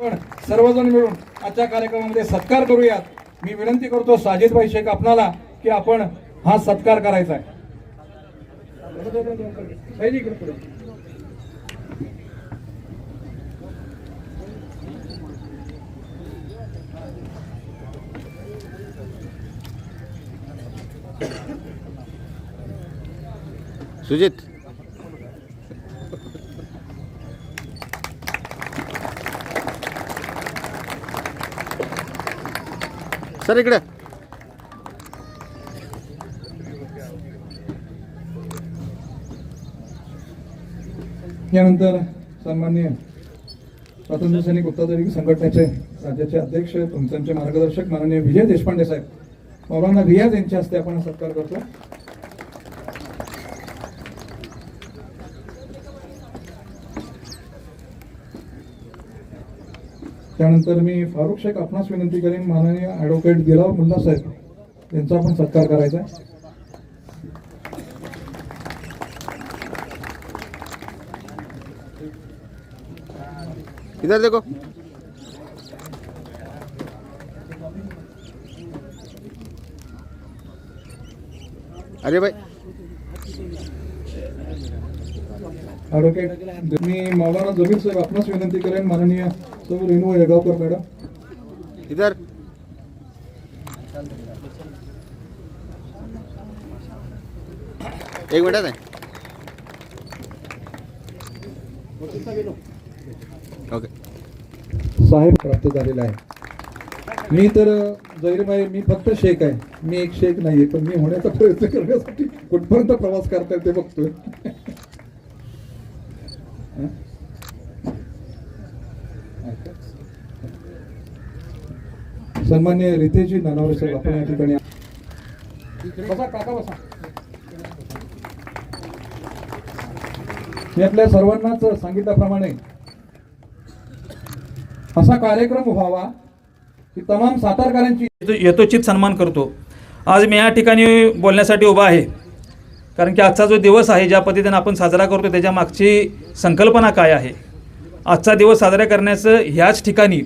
पण सर्वजण मिळून आजच्या कार्यक्रमामध्ये सत्कार करूयात. मी विनंती करतो साजिदभाई शेख आपणाला की आपण हा सत्कार करायचा आहे. सुजित सर इकडे. यानंतर सन्मान्य स्वातंत्र्य सैनिक उत्तरदायी संघटनेचे राज्याचे अध्यक्ष तुमचे मार्गदर्शक माननीय विजय देशपांडे साहेब. मौलाना रियाज यांच्या हस्ते आपण सत्कार करतो. त्यानंतर मी फारुख शेख आपणास विनंती करेन माननीय ॲडव्होकेट दिलाव मुल्ला साहेब यांचा आपण सत्कार करायचा आहे. इधर देखो। अरे भाई। ॲडव्होकेट मी मौलाना जमीर साहेब आपणास विनंती करेन माननीय रेणू येगावकर मॅडम. इधर. एक मिनट आहे. ओके साहेब प्राप्त झालेला आहे. मी तर जहीरभाई मी फक्त शेख आहे. मी एक शेख नाहीये पण मी होण्याचा प्रयत्न करण्यासाठी कुठपर्यंत प्रवास करताय ते बघतोय. सन्मान्य रितेशजी नानावरे साहेब आपण या ठिकाणी बसा काका बसा. मी आपल्या सर्वांनाच सांगितल्याप्रमाणे असा कार्यक्रम व्हावा की तमाम सातारकरांची यथोचित सन्मान करतो. आज मी या ठिकाणी बोलण्यासाठी उभा आहे. कारण की आजचा जो दिवस आहे ज्या पद्धतीने आपण साजरा करतो त्याच्या मागची संकल्पना काय आहे? आजचा दिवस साजरा करण्याचं ह्याच ठिकाणी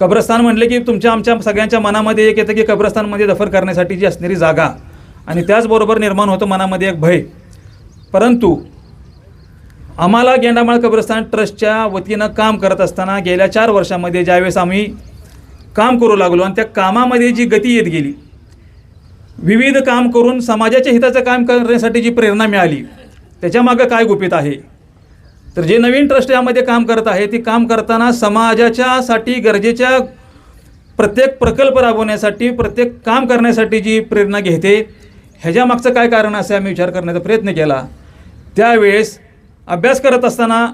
कब्रस्तान म्हणले की तुमच्या आमच्या सगळ्यांच्या मनामध्ये एक येतं की कब्रस्तानमध्ये दफन करण्यासाठी जी असणारी जागा आणि त्याचबरोबर निर्माण होतं मनामध्ये एक भय. परंतु आम्हाला गेंडामाळ कब्रस्तान ट्रस्टच्या वतीनं काम करत असताना गेल्या चार वर्षामध्ये ज्यावेळेस आम्ही काम करू लागलो आणि त्या कामामध्ये जी गती येत गेली विविध काम करून समाजाच्या हिताचं काम करण्यासाठी जी प्रेरणा मिळाली त्याच्यामागं काय गुपित आहे? तर जे नवीन ट्रस्ट यामध्ये काम करत आहे ते काम करताना समाजाच्यासाठी गरजेच्या प्रत्येक प्रकल्प राबवण्यासाठी प्रत्येक काम करण्यासाठी जी प्रेरणा घेते ह्याच्यामागचं काय कारण असं आम्ही विचार करण्याचा प्रयत्न केला. त्यावेळेस अभ्यास करत असताना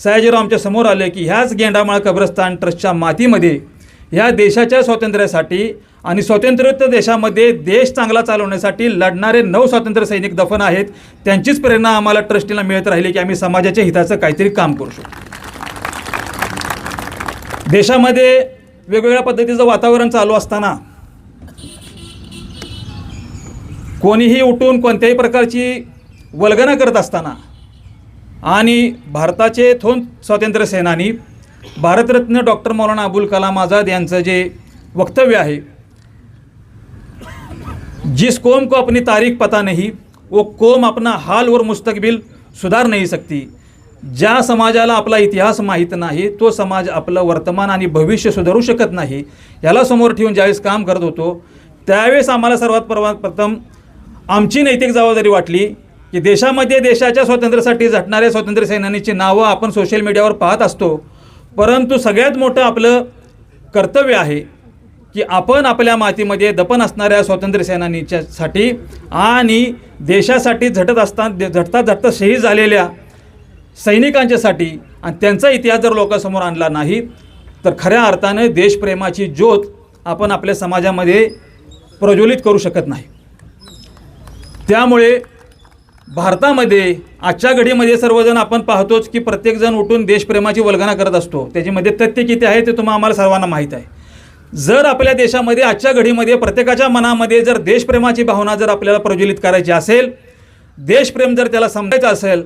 सयाजीराव आमच्यासमोर आले की ह्याच गेंडामाळ कब्रस्तान ट्रस्टच्या मातीमध्ये ह्या देशाच्या स्वातंत्र्यासाठी आणि स्वातंत्र्योत्तर देशामध्ये देश चांगला चालवण्यासाठी लढणारे नऊ स्वातंत्र्य सैनिक दफन आहेत. त्यांचीच प्रेरणा आम्हाला ट्रस्टीला मिळत राहिली की आम्ही समाजाच्या हिताचं काहीतरी काम करू शकतो देशामध्ये वेगवेगळ्या पद्धतीचं वातावरण चालू असताना कोणीही उठून कोणत्याही प्रकारची वल्गना करत असताना आणि भारताचे थोन स्वातंत्र्य सेनानी भारतरत्न डॉक्टर मौलाना अबुल कलाम आझाद यांचं जे वक्तव्य आहे जिस कौम को अपनी तारीख पता नहीं वो कौम अपना हाल और मुस्तकबिल सुधार नहीं सकती। ज्या समाजाला आपला इतिहास माहीत नाही तो समाज आपलं वर्तमान आणि भविष्य सुधारू शकत नाही याला समोर ठेवून ज्यावेळेस काम करत होतो त्यावेळेस आम्हाला सर्वात परवा प्रथम आमची नैतिक जबाबदारी वाटली की देशामध्ये देशाच्या स्वातंत्र्यासाठी झटणाऱ्या स्वातंत्र्य सेनानीची नावं आपण सोशल मीडियावर पाहत असतो परंतु सगळ्यात मोठं आपलं कर्तव्य आहे की आपण आपल्या मातीमध्ये दफन असणाऱ्या स्वातंत्र्य सेनानीच्यासाठी आणि देशासाठी झटत असताना झटता झटता शहीद झालेल्या सैनिकांच्यासाठी आणि त्यांचा इतिहास जर लोकांसमोर आणला नाही तर खऱ्या अर्थाने देशप्रेमाची ज्योत आपण आपल्या समाजामध्ये प्रज्वलित करू शकत नाही. त्यामुळे भारतामध्ये आजच्या घडीमध्ये सर्वजण आपण पाहतोच की प्रत्येकजण उठून देशप्रेमाची वल्गना करत असतो. त्याच्यामध्ये तथ्य किती आहे ते तुम्हाला आम्हाला सर्वांना माहीत आहे. जर आपल्या देशामध्ये आजच्या घडीमध्ये प्रत्येकाच्या मनामध्ये जर देशप्रेमाची भावना जर आपल्याला प्रज्वलित करायची असेल देशप्रेम जर त्याला समजायचं असेल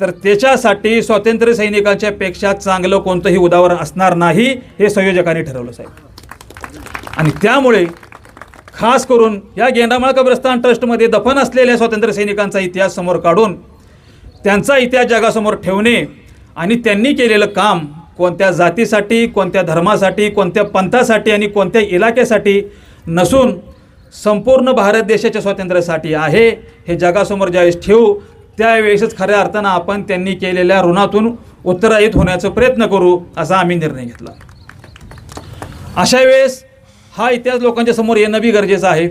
तर त्याच्यासाठी स्वातंत्र्य सैनिकांच्या पेक्षा चांगलं कोणतंही उदाहरण असणार नाही हे संयोजकांनी ठरवलं साहेब. आणि त्यामुळे खास करून या गेंडामाळ कब्रस्तान ट्रस्टमध्ये दफन असलेल्या स्वातंत्र्य सैनिकांचा इतिहास समोर काढून त्यांचा इतिहास जगासमोर ठेवणे आणि त्यांनी केलेलं काम कोणत्या जातीसाठी कोणत्या धर्मासाठी कोणत्या पंथासाठी आणि कोणत्या इलाक्यासाठी नसून संपूर्ण भारत देशाच्या स्वातंत्र्यासाठी आहे. हे जगासमोर ज्यावेळेस ठेवू त्यावेळेसच खऱ्या अर्थानं आपण त्यांनी केलेल्या ऋणातून उत्तरायित होण्याचा प्रयत्न करू असा आम्ही निर्णय घेतला. अशा वेळेस हा इतिहास लोकांच्या समोर येणं बी गरजेचं आहे.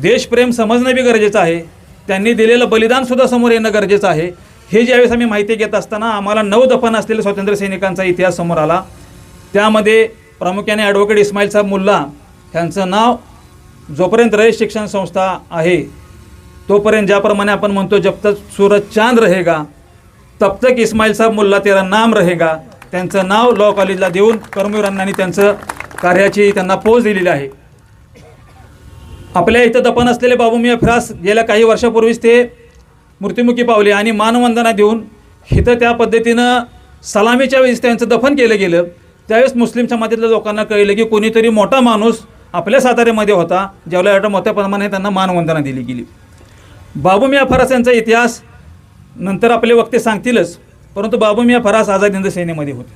देशप्रेम समजणं बी गरजेचं आहे. त्यांनी दिलेलं बलिदानसुद्धा समोर येणं गरजेचं आहे. हे ज्यावेळेस आम्ही माहिती घेत असताना आम्हाला नऊ दफन असलेल्या स्वातंत्र्य सैनिकांचा इतिहास समोर आला. त्यामध्ये प्रामुख्याने ॲडव्होकेट इस्माईल साहेब मुल्ला यांचं नाव जोपर्यंत रयत शिक्षण संस्था आहे तोपर्यंत ज्याप्रमाणे आपण म्हणतो जब तक सूरज चांद रहेगा तब तक इस्माईल साहेब मुल्ला तेरा नाम रहेगा त्यांचं नाव लॉ कॉलेजला देऊन कर्मवीर त्यांचं कार्याची त्यांना पोच दिलेली आहे. आपल्या इथं दफन असलेले बाबू मिया फिरास गेल्या काही वर्षापूर्वीच ते मृत्युमुखी पावले आणि मानवंदना देऊन इथं त्या पद्धतीनं सलामीच्या वेळेस त्यांचं दफन केलं गेलं. त्यावेळेस मुस्लिम समाजातल्या लोकांना कळलं की कोणीतरी मोठा माणूस आपल्या साताऱ्यामध्ये होता ज्याला एवढ्या मोठ्या प्रमाणे त्यांना मानवंदना दिली गेली. बाबू मिया फरास यांचा इतिहास नंतर आपले वक्ते सांगतीलच परंतु बाबू मिया फरास आझाद हिंद सेनेमध्ये होते.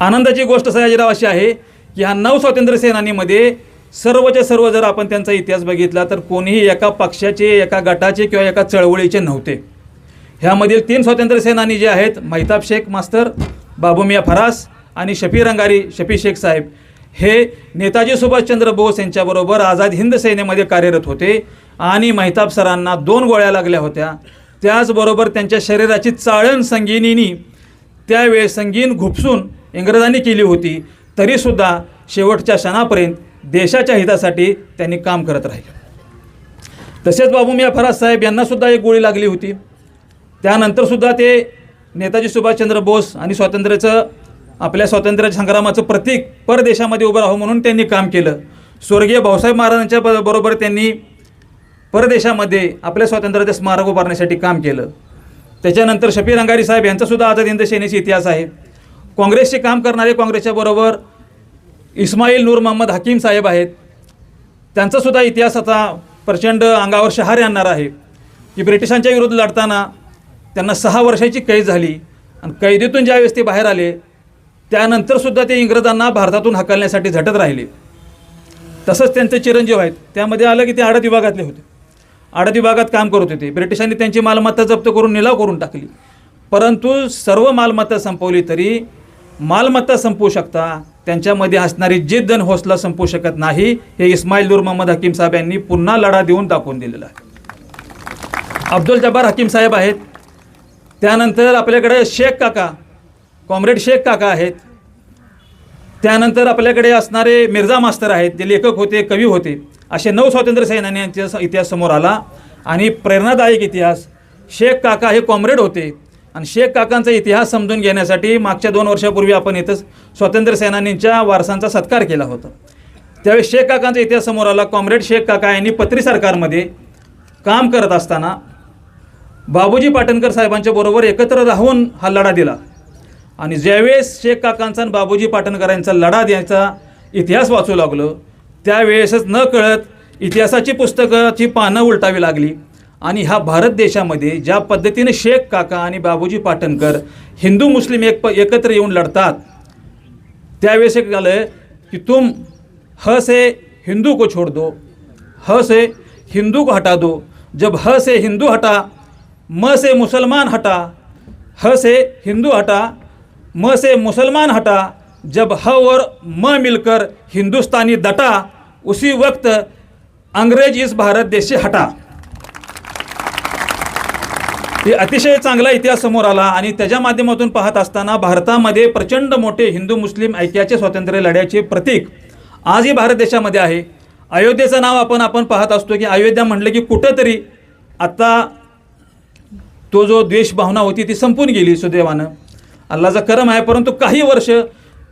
आनंदाची गोष्ट सयाजीराव अशी आहे की ह्या नऊ स्वातंत्र्य सेनानीमध्ये सर्वच्या सर्व जर आपण त्यांचा इतिहास बघितला तर कोणीही एका पक्षाचे एका गटाचे किंवा एका चळवळीचे नव्हते. ह्यामधील तीन स्वातंत्र्य सेनानी जे आहेत महिताब शेख मास्तर बाबू मिया फरास आणि शफी रंगारी शफी शेख साहेब हे नेताजी सुभाषचंद्र बोस यांच्याबरोबर आझाद हिंद सेनेमध्ये कार्यरत होते आणि महिताब सरांना दोन गोळ्या लागल्या होत्या. त्याचबरोबर त्यांच्या शरीराची चाळण संगिनीनी त्यावेळेस संगीन घुपसून इंग्रजांनी केली होती. तरीसुद्धा शेवटच्या क्षणापर्यंत देशाच्या हितासाठी त्यांनी काम करत राहिले. तसेच बाबू मिया फराज साहेब यांनासुद्धा एक गोळी लागली होती. त्यानंतरसुद्धा ते नेताजी सुभाषचंद्र बोस आणि स्वातंत्र्याचं आपल्या स्वातंत्र्य संग्रामाचं प्रतीक परदेशामध्ये उभं राहू म्हणून त्यांनी काम केलं. स्वर्गीय भाऊसाहेब महाराजांच्या ब- बरोबर त्यांनी परदेशामध्ये आपल्या स्वातंत्र्याचे स्मारक उभारण्यासाठी काम केलं. त्याच्यानंतर शफीर रंगारी साहेब यांचासुद्धा आझाद हिंद सेनेचा इतिहास आहे. काँग्रेसचे काम करणारे काँग्रेसच्या बरोबर इस्माईल नूर मोहम्मद हकीम साहेब आहेत. त्यांचासुद्धा इतिहासाचा प्रचंड अंगावर शहार आणणार आहे. की ब्रिटिशांच्या विरुद्ध लढताना त्यांना सहा वर्षाची कैद झाली आणि कैदेतून ज्यावेळेस ते बाहेर आले त्यानंतरसुद्धा ते इंग्रजांना भारतातून हकलण्यासाठी झटत राहिले. तसंच त्यांचे चिरंजीव आहेत. त्यामध्ये आलं की ते आडत विभागातले होते. आडत विभागात काम करत होते. ब्रिटिशांनी त्यांची मालमत्ता जप्त करून निलाव करून टाकली. परंतु सर्व मालमत्ता संपवली तरी मालमत्ता संपवू शकता त्यांच्यामध्ये असणारी जिद्द आणि हौसला संपू शकत नाही हे इस्माईल दूर मोहम्मद हकीम साहेब यांनी पुन्हा लढा देऊन दाखवून दिलेला आहे. अब्दुल जब्बार हकीम साहेब आहेत. त्यानंतर आपल्याकडे शेख काका कॉम्रेड शेख काका आहेत. त्यानंतर आपल्याकडे असणारे मिर्झा मास्तर आहेत जे लेखक होते कवी होते. असे नऊ स्वातंत्र्य सेनान्यांचा स- इतिहास समोर आला. आणि प्रेरणादायक इतिहास शेख काका हे कॉम्रेड होते. आणि शेख काकांचा इतिहास समजून घेण्यासाठी मागच्या दोन वर्षापूर्वी आपण इथं स्वातंत्र्य सेनानींच्या वारसांचा सत्कार केला होता. त्यावेळी शेख काकांचा इतिहास समोर आला. कॉम्रेड शेख काका यांनी पत्री सरकारमध्ये काम करत असताना बाबूजी पाटणकर साहेबांच्या बरोबर एकत्र राहून हा लढा दिला. आणि ज्यावेळेस शेख काकांचा आणि बाबूजी पाटणकरांचा लढा द्यायचा इतिहास वाचू लागलो त्यावेळेसच न कळत इतिहासाची पुस्तकाची पानं उलटावी लागली. आणि ह्या भारत देशामध्ये ज्या पद्धतीने शेख काका आणि बाबूजी पाटणकर हिंदू मुस्लिम एक एकत्र येऊन लढतात त्यावेळेस एक झालं की तुम ह से हिंदू को छोड़ दो ह से हिंदू को हटा दो जब ह से हिंदू हटा म से मुसलमान हटा ह से हिंदू हटा म से मुसलमान हटा जब ह और म मिलकर हिंदुस्तानी दटा उसी वक्त अंग्रेज इस भारत देश से हटा। ते अतिशय चांगला इतिहास समोर आला आणि त्याच्या माध्यमातून पाहत असताना भारतामध्ये प्रचंड मोठे हिंदू मुस्लिम ऐक्याचे स्वातंत्र्य लढ्याचे प्रतीक आजही भारत देशामध्ये आहे. अयोध्येचं नाव आपण आपण पाहत असतो की अयोध्या म्हटलं की कुठंतरी आता तो जो द्वेष भावना होती ती संपून गेली सुदैवानं. अल्लाचा करम आहे परंतु काही वर्ष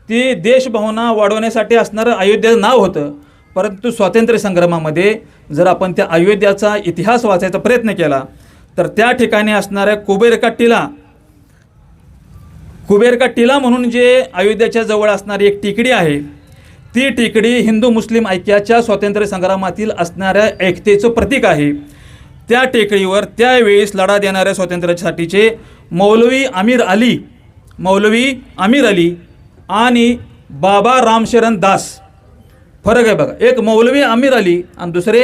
ती देशभावना वाढवण्यासाठी असणारं अयोध्या नाव होतं. परंतु स्वातंत्र्य संग्रामामध्ये जर आपण त्या अयोध्याचा इतिहास वाचायचा प्रयत्न केला तर त्या ठिकाणी असणाऱ्या कुबेरका टिला कुबेरका टिला म्हणून जे अयोध्याच्या जवळ असणारी एक टेकडी आहे ती टेकडी हिंदू मुस्लिम ऐक्याच्या स्वातंत्र्य संग्रामातील असणाऱ्या एकतेचं प्रतीक आहे. त्या टेकडीवर त्यावेळेस लढा देणाऱ्या स्वातंत्र्यासाठीचे मौलवी आमिर अली मौलवी आमिर अली आणि बाबा रामशरण दास. फरक आहे बघा एक मौलवी आमिर अली आणि दुसरे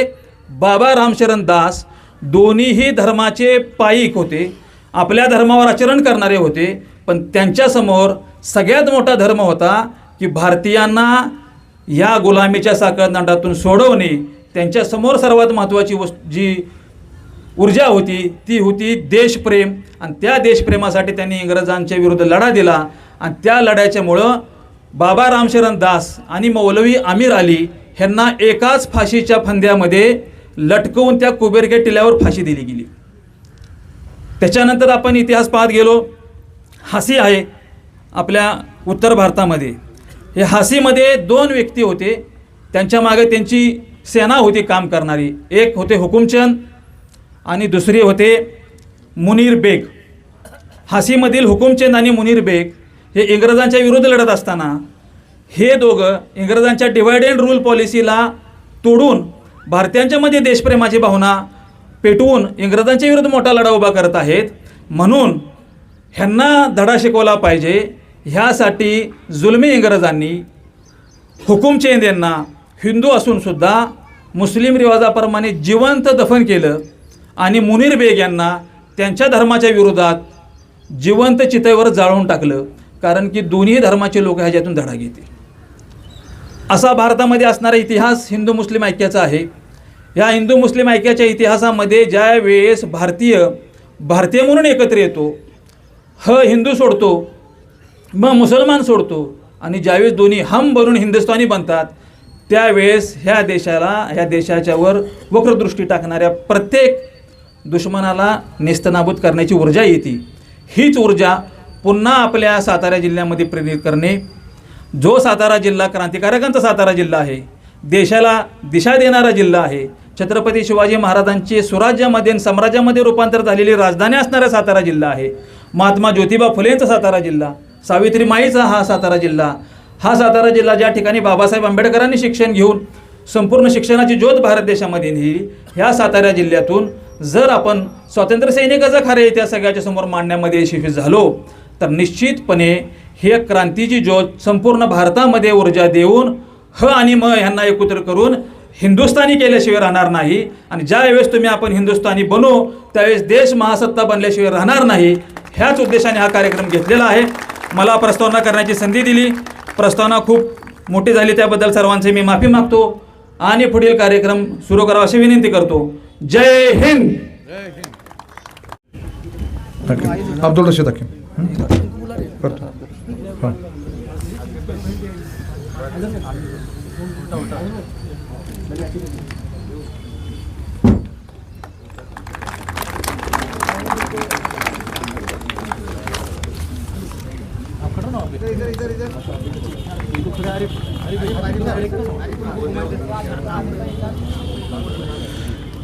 बाबा रामशरण दास दोन्हीही धर्माचे पायिक होते. आपल्या धर्मावर आचरण करणारे होते. पण त्यांच्यासमोर सगळ्यात मोठा धर्म होता की भारतीयांना या गुलामीच्या साखळदंडातून सोडवणे. त्यांच्यासमोर सर्वात महत्त्वाची वस्त जी ऊर्जा होती ती होती देशप्रेम. आणि त्या देशप्रेमासाठी त्यांनी इंग्रजांच्या विरुद्ध लढा दिला. आणि त्या लढ्याच्यामुळं बाबा रामशरण दास आणि मौलवी आमिर अली ह्यांना एकाच फाशीच्या फंद्यामध्ये लटकवून त्या कुबेरगे टिल्यावर फाशी दिली गेली. त्याच्यानंतर आपण इतिहास पाहत गेलो. हासी आहे आपल्या उत्तर भारतामध्ये. हे हासीमध्ये दोन व्यक्ती होते. त्यांच्या मागे त्यांची सेना होती काम करणारी. एक होते हुकुमचंद आणि दुसरे होते मुनीर बेग. हासीमधील हुकुमचंद आणि मुनीर बेग हे इंग्रजांच्या विरुद्ध लढत असताना हे दोघं इंग्रजांच्या डिवाइड अँड रूल पॉलिसीला तोडून भारतीयांच्यामध्ये देशप्रेमाची भावना पेटवून इंग्रजांच्या विरुद्ध मोठा लढा उभा करत आहेत. म्हणून ह्यांना धडा शिकवला पाहिजे. ह्यासाठी जुलमी इंग्रजांनी हुकुमचेंद यांना हिंदू असूनसुद्धा मुस्लिम रिवाजाप्रमाणे जिवंत दफन केलं आणि मुनीर बेग यांना त्यांच्या धर्माच्या विरोधात जिवंत चितेवर जाळून टाकलं. कारण की दोन्ही धर्माचे लोक ह्याच्यातून धडा घेतील. असा भारतामध्ये असणारा इतिहास हिंदू मुस्लिम ऐक्याचा आहे. या हिंदू मुस्लिम ऐक्याच्या इतिहासामध्ये ज्या वेळेस भारतीय भारतीय म्हणून एकत्र येतो ह हिंदू सोडतो मग मुसलमान सोडतो आणि ज्यावेळेस दोन्ही हम बनून हिंदुस्थानी बनतात त्यावेळेस ह्या देशाला ह्या देशाच्यावर वक्रदृष्टी टाकणाऱ्या प्रत्येक दुश्मनाला नेस्तनाबूत करण्याची ऊर्जा येते. हीच ऊर्जा पुन्हा आपल्या सातारा जिल्ह्यामध्ये प्रेरित करणे जो सातारा जिल्हा क्रांतिकारकांचा सातारा जिल्हा आहे देशाला दिशा देणारा जिल्हा आहे छत्रपती शिवाजी महाराजांची स्वराज्यामध्ये साम्राज्यामध्ये रूपांतर झालेली राजधानी असणारा सातारा जिल्हा आहे. महात्मा ज्योतिबा फुलेंचा सातारा जिल्हा सावित्रीमाईचा हा सातारा जिल्हा. हा सातारा जिल्हा ज्या ठिकाणी बाबासाहेब आंबेडकरांनी शिक्षण घेऊन संपूर्ण शिक्षणाची ज्योत भारत देशामध्ये नेली ह्या सातारा जिल्ह्यातून जर आपण स्वातंत्र्य सैनिकाचा इतिहास सगळ्याच्या समोर मांडण्यामध्ये यशस्वी झालो तर निश्चितपणे हे क्रांतीची ज्योत संपूर्ण भारतामध्ये ऊर्जा देऊन ह आणि म ह्यांना एकत्र करून हिंदुस्थानी केल्याशिवाय राहणार नाही. आणि ज्या वेळेस तुम्ही आपण हिंदुस्थानी बनू त्यावेळेस देश महासत्ता बनल्याशिवाय राहणार नाही. ह्याच उद्देशाने हा कार्यक्रम घेतलेला आहे. मला प्रस्तावना करण्याची संधी दिली. प्रस्तावना खूप मोठी झाली त्याबद्दल सर्वांचे मी माफी मागतो. आणि पुढील कार्यक्रम सुरू करावा अशी विनंती करतो. जय हिंद! अब्दुल रशीद हाकीम करतो.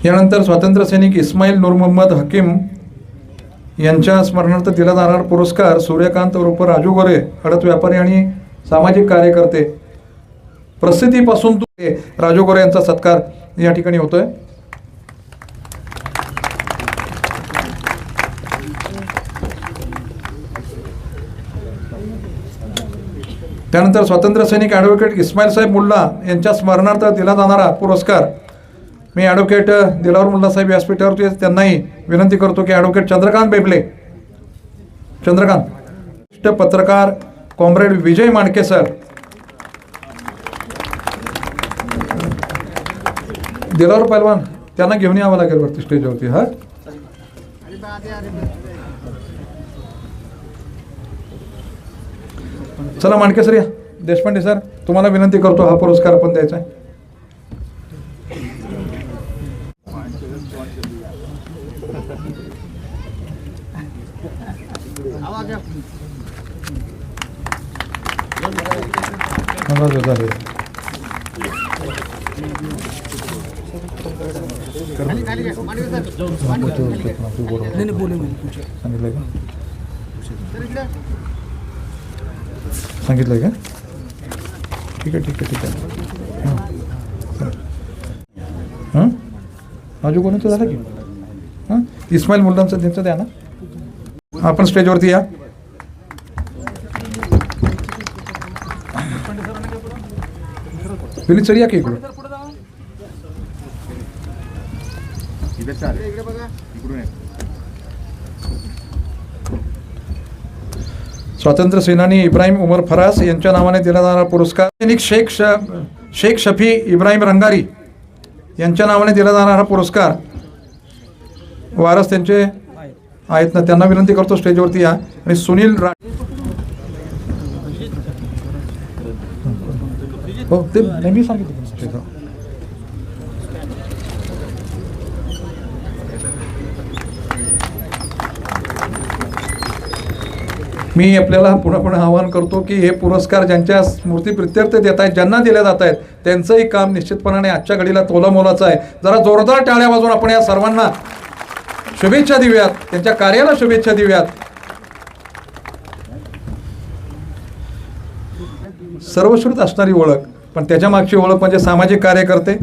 यानंतर स्वातंत्र्य सैनिक इस्माईल नूर मोहम्मद हकीम यांच्या स्मरणार्थ दिला जाणारा पुरस्कार सूर्यकांत उर्फ राजू गोरे हडत व्यापारी आणि सामाजिक कार्यकर्ते. प्रसिद्धीपासून ते राजू गोरे यांचा सत्कार या ठिकाणी होतोय. त्यानंतर स्वातंत्र्य सैनिक ॲडव्होकेट इस्माईल साहेब मुल्ला यांच्या स्मरणार्थ दिला जाणारा पुरस्कार मी ॲडव्होकेट दिलावर मुल्ला साहेब व्यासपीठावरती त्यांनाही विनंती करतो की ॲडव्होकेट चंद्रकांत बेबले. चंद्रकांत. ज्येष्ठ पत्रकार कॉम्रेड विजय माणके सर. दिलावर पैलवान त्यांना घेऊन यावं लागेल वरती स्टेजवरती हा? चला माणके सर या. देशपांडे सर तुम्हाला विनंती करतो हा पुरस्कार आपण द्यायचा आहे. झाले. सांगितलंय का? सांगितलंय का? ठीक आहे ठीक आहे ठीक आहे. हां. हां? अजून कोणाचं झालं की? हां? इस्माईल मुलांचं त्यांचं द्या ना. आपण स्टेजवरती या. विनीत सर या की इकडं स्वातंत्र्य सेनानी इब्राहिम उमर फरास यांच्या नावाने दिला जाणारा पुरस्कार. सैनिक शेख श शेख शफी इब्राहिम रंगारी यांच्या नावाने दिला जाणारा पुरस्कार. वारस त्यांचे आहेत ना त्यांना विनंती करतो स्टेजवरती या. आणि सुनील रा हो ते नेहमी सांगितलं स्टेजवर मी आपल्याला पुन्हा आवाहन करतो की हे पुरस्कार ज्यांच्या स्मृती प्रित्यर्थ देत आहेत ज्यांना दिल्या जात आहेत त्यांचंही काम निश्चितपणाने आजच्या घडीला तोलामोलाचं आहे. जरा जोरदार टाळ्या वाजवून आपण या सर्वांना शुभेच्छा देऊयात. त्यांच्या कार्याला शुभेच्छा देऊयात. सर्वश्रुत असणारी ओळख. पण त्याच्या मागची ओळख म्हणजे सामाजिक कार्यकर्ते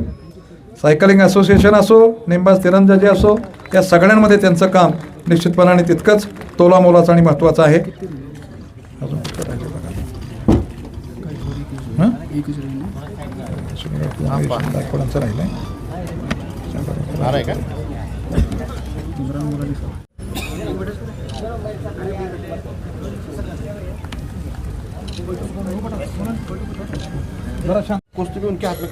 सायकलिंग असोसिएशन असो नेमबाज तिरंदाजी असो या सगळ्यांमध्ये त्यांचं काम निश्चितपणाने तितकंच तोलामोलाचं आणि महत्त्वाचं आहे. राहिलं बघा. हं? गायकवाडांचं राहिलंय जरा शांत कुस्ती भी उनके हाथ में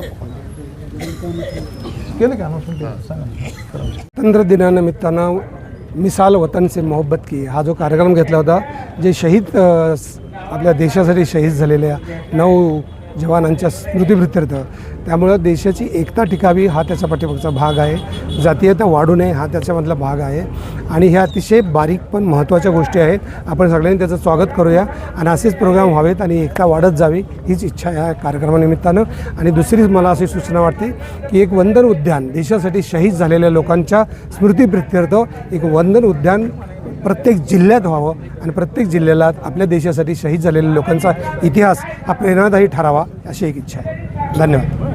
केलं का announcement सांगा. स्वातंत्र्य दिनानिमित्तानं मिसाल वतन से मोहब्बत की हा जो कार्यक्रम घेतला होता जे शहीद आपल्या देशासाठी शहीद झालेल्या नऊ जवानांच्या स्मृतीप्रित्यर्थ त्यामुळं देशाची एकता टिकावी हा त्याच्या पाठीमागचा भाग आहे. जातीयता वाढू नये हा त्याच्यामधला भाग आहे. आणि ह्या अतिशय बारीक पण महत्त्वाच्या गोष्टी आहेत. आपण सगळ्यांनी त्याचं स्वागत करूया. आणि असेच प्रोग्राम व्हावेत आणि एकता वाढत जावी हीच इच्छा या कार्यक्रमानिमित्तानं. आणि दुसरीच मला अशी सूचना वाटते की एक वंदन उद्यान देशासाठी शहीद झालेल्या लोकांच्या स्मृतीप्रित्यर्थ एक वंदन उद्यान प्रत्येक जिल्ह्यात व्हावं आणि प्रत्येक जिल्ह्याला आपल्या देशासाठी शहीद झालेल्या लोकांचा इतिहास हा प्रेरणादायी ठरावा अशी एक इच्छा आहे. धन्यवाद.